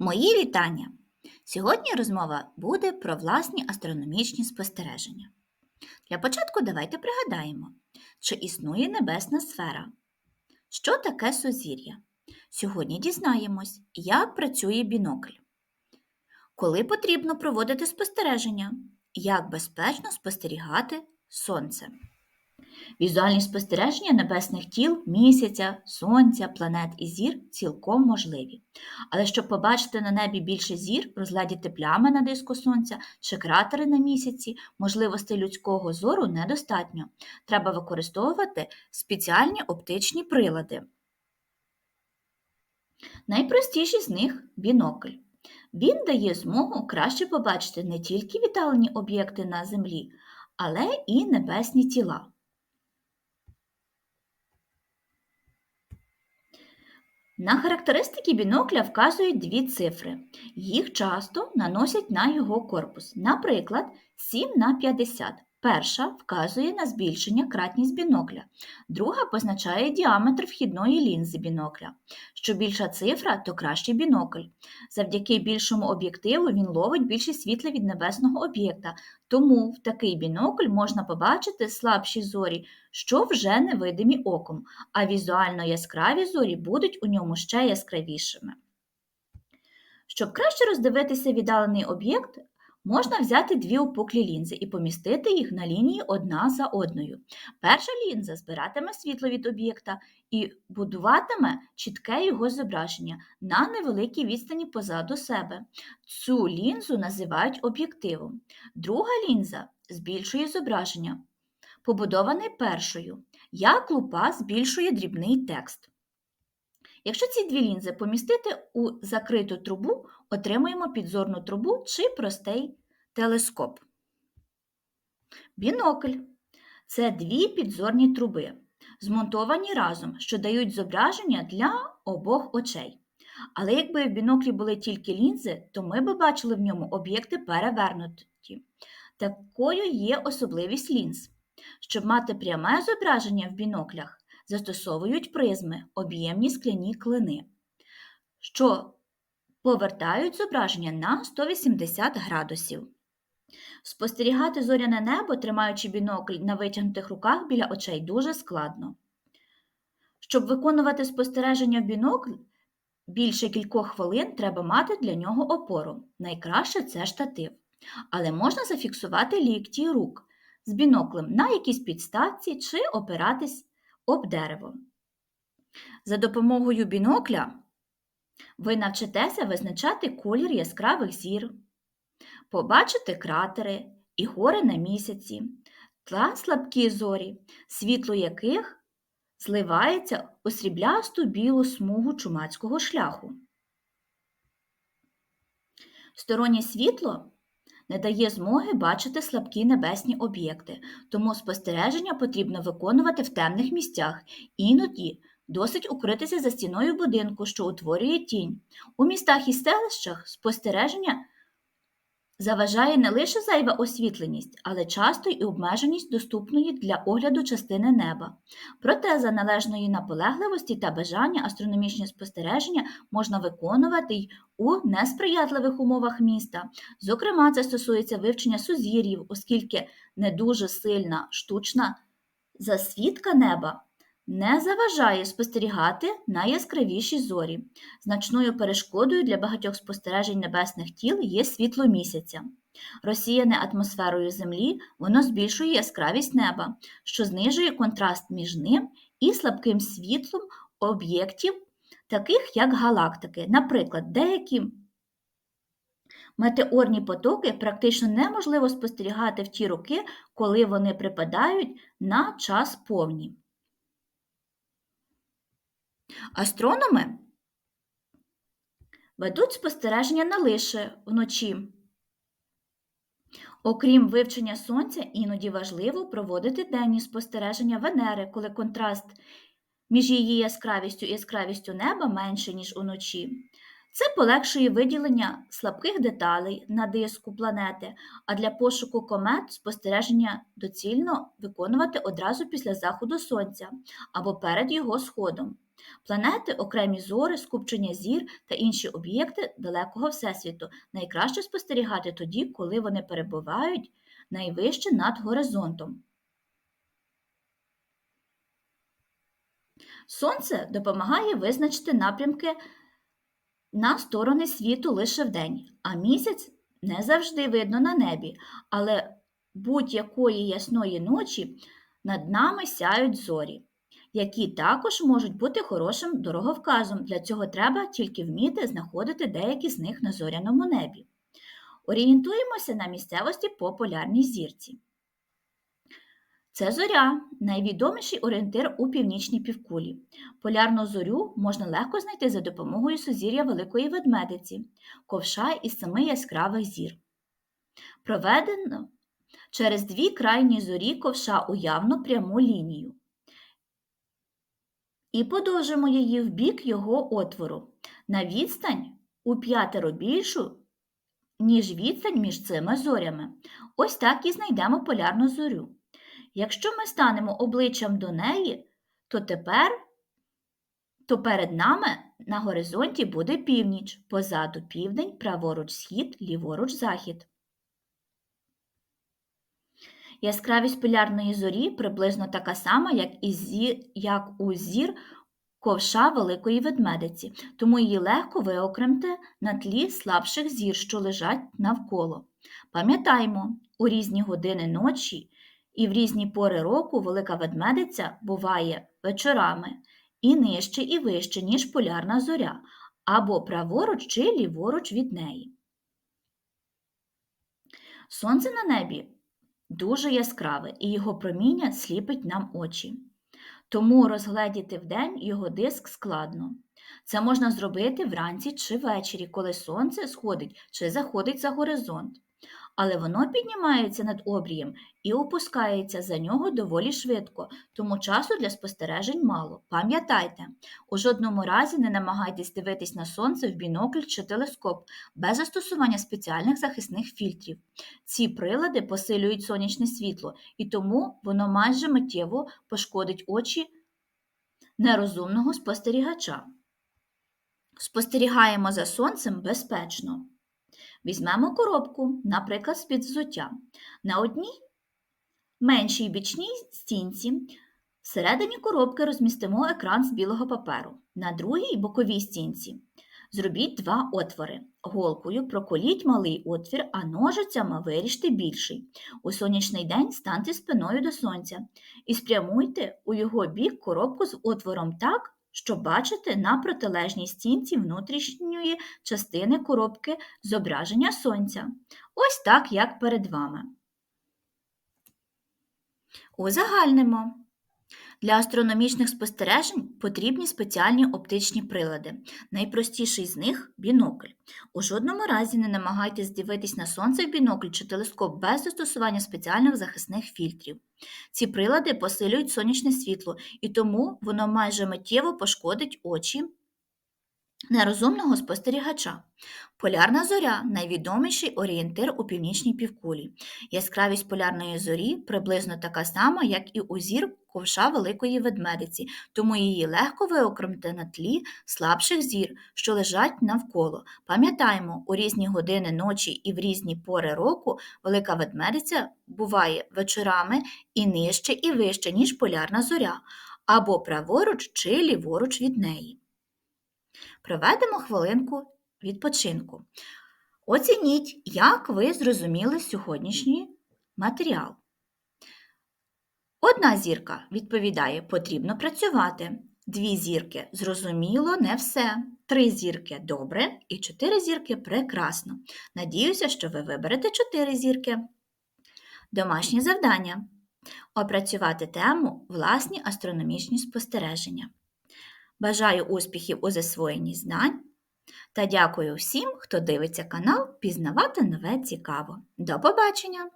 Мої вітання! Сьогодні розмова буде про власні астрономічні спостереження. Для початку давайте пригадаємо, чи існує небесна сфера. Що таке сузір'я? Сьогодні дізнаємось, як працює бінокль. Коли потрібно проводити спостереження, як безпечно спостерігати сонце. Візуальні спостереження небесних тіл, місяця, сонця, планет і зір цілком можливі. Але щоб побачити на небі більше зір, розглядіти плями на диску сонця чи кратери на місяці, можливостей людського зору недостатньо. Треба використовувати спеціальні оптичні прилади. Найпростіший з них бінокль. Він дає змогу краще побачити не тільки віддалені об'єкти на Землі, але і небесні тіла. На характеристики бінокля вказують дві цифри. Їх часто наносять на його корпус. Наприклад, 7 на 50. Перша вказує на збільшення кратність бінокля, друга позначає діаметр вхідної лінзи бінокля. Що більша цифра, то кращий бінокль. Завдяки більшому об'єктиву він ловить більше світла від небесного об'єкта, тому в такий бінокль можна побачити слабші зорі, що вже невидимі оком, а візуально яскраві зорі будуть у ньому ще яскравішими. Щоб краще роздивитися віддалений об'єкт, Можна взяти дві опуклі лінзи і помістити їх на лінії одна за одною. Перша лінза збиратиме світло від об'єкта і будуватиме чітке його зображення на невеликій відстані позаду себе. Цю лінзу називають об'єктивом. Друга лінза збільшує зображення, побудоване першою, як лупа збільшує дрібний текст. Якщо ці дві лінзи помістити у закриту трубу, отримуємо підзорну трубу чи простий телескоп. Бінокль це дві підзорні труби, змонтовані разом, що дають зображення для обох очей. Але якби в біноклі були тільки лінзи, то ми б бачили в ньому об'єкти перевернуті. Такою є особливість лінз. Щоб мати пряме зображення в біноклях, застосовують призми, об'ємні скляні клини, що повертають зображення на 180 градусів. Спостерігати зоряне небо, тримаючи бінокль на витягнутих руках біля очей, дуже складно. Щоб виконувати спостереження в бінокль, більше кількох хвилин треба мати для нього опору. Найкраще це штатив. Але можна зафіксувати лікті рук з біноклем на якійсь підставці чи опиратись об дерево. За допомогою бінокля ви навчитеся визначати колір яскравих зір, побачите кратери і гори на місяці та слабкі зорі, світло яких зливається у сріблясту білу смугу чумацького шляху. Стороннє світло не дає змоги бачити слабкі небесні об'єкти, тому спостереження потрібно виконувати в темних місцях, іноді досить укритися за стіною будинку, що утворює тінь. У містах і селищах спостереження заважає не лише зайва освітленість, але часто й обмеженість доступної для огляду частини неба. Проте за належної наполегливості та бажання астрономічні спостереження можна виконувати й у несприятливих умовах міста. Зокрема, це стосується вивчення сузір'їв, оскільки не дуже сильна штучна засвідка неба не заважає спостерігати найяскравіші зорі. Значною перешкодою для багатьох спостережень небесних тіл є світло місяця. Розсіяне атмосферою Землі, воно збільшує яскравість неба, що знижує контраст між ним і слабким світлом об'єктів, таких як галактики. Наприклад, деякі метеорні потоки практично неможливо спостерігати в ті роки, коли вони припадають на час повні. Астрономи ведуть спостереження не лише вночі. Окрім вивчення Сонця, іноді важливо проводити денні спостереження Венери, коли контраст між її яскравістю і яскравістю неба менше, ніж уночі. Це полегшує виділення слабких деталей на диску планети, а для пошуку комет спостереження доцільно виконувати одразу після заходу сонця або перед його сходом. Планети, окремі зори, скупчення зір та інші об'єкти далекого Всесвіту. Найкраще спостерігати тоді, коли вони перебувають найвище над горизонтом. Сонце допомагає визначити напрямки на сторони світу лише вдень, а місяць не завжди видно на небі, але будь-якої ясної ночі над нами сяють зорі, які також можуть бути хорошим дороговказом. Для цього треба тільки вміти знаходити деякі з них на зоряному небі. Орієнтуємося на місцевості по полярній зірці. Це зоря найвідоміший орієнтир у північній півкулі. Полярну зорю можна легко знайти за допомогою сузір'я Великої Ведмедиці, ковша із семи яскравих зір. Проведено через дві крайні зорі ковша уявно пряму лінію. І подовжимо її в бік його отвору на відстань у п'ятеро більшу, ніж відстань між цими зорями. Ось так і знайдемо полярну зорю. Якщо ми станемо обличчям до неї, то тепер то перед нами на горизонті буде північ, позаду південь, праворуч схід, ліворуч захід. Яскравість полярної зорі приблизно така сама, як, і зі, як у зір ковша Великої Ведмедиці, тому її легко виокремити на тлі слабших зір, що лежать навколо. Пам'ятаймо, у різні години ночі і в різні пори року велика ведмедиця буває вечорами і нижче і вище, ніж полярна зоря, або праворуч чи ліворуч від неї. Сонце на небі дуже яскраве, і його проміння сліпить нам очі. Тому розгледіти вдень його диск складно. Це можна зробити вранці чи ввечері, коли сонце сходить чи заходить за горизонт але воно піднімається над обрієм і опускається за нього доволі швидко, тому часу для спостережень мало. Пам'ятайте, у жодному разі не намагайтесь дивитись на сонце в бінокль чи телескоп без застосування спеціальних захисних фільтрів. Ці прилади посилюють сонячне світло, і тому воно майже миттєво пошкодить очі нерозумного спостерігача. Спостерігаємо за сонцем безпечно. Візьмемо коробку, наприклад, з-під взуття. На одній меншій бічній стінці всередині коробки розмістимо екран з білого паперу, на другій боковій стінці зробіть два отвори. Голкою проколіть малий отвір, а ножицями виріжте більший. У сонячний день станьте спиною до сонця і спрямуйте у його бік коробку з отвором так, що бачите на протилежній стінці внутрішньої частини коробки зображення сонця. Ось так, як перед вами. Узагальнимо. Для астрономічних спостережень потрібні спеціальні оптичні прилади. Найпростіший з них бінокль. У жодному разі не намагайтесь дивитись на сонце в бінокль чи телескоп без застосування спеціальних захисних фільтрів. Ці прилади посилюють сонячне світло, і тому воно майже миттєво пошкодить очі нерозумного спостерігача. Полярна зоря найвідоміший орієнтир у північній півкулі. Яскравість полярної зорі приблизно така сама, як і у зір ковша Великої ведмедиці, тому її легко виокремити на тлі слабших зір, що лежать навколо. Пам'ятаємо, у різні години ночі і в різні пори року велика ведмедиця буває вечорами і нижче, і вище, ніж полярна зоря, або праворуч чи ліворуч від неї. Проведемо хвилинку відпочинку. Оцініть, як ви зрозуміли сьогоднішній матеріал. Одна зірка відповідає, потрібно працювати. Дві зірки зрозуміло, не все. Три зірки добре і чотири зірки прекрасно. Надіюся, що ви виберете чотири зірки. Домашнє завдання. Опрацювати тему власні астрономічні спостереження. Бажаю успіхів у засвоєнні знань та дякую всім, хто дивиться канал Пізнавати нове цікаво. До побачення!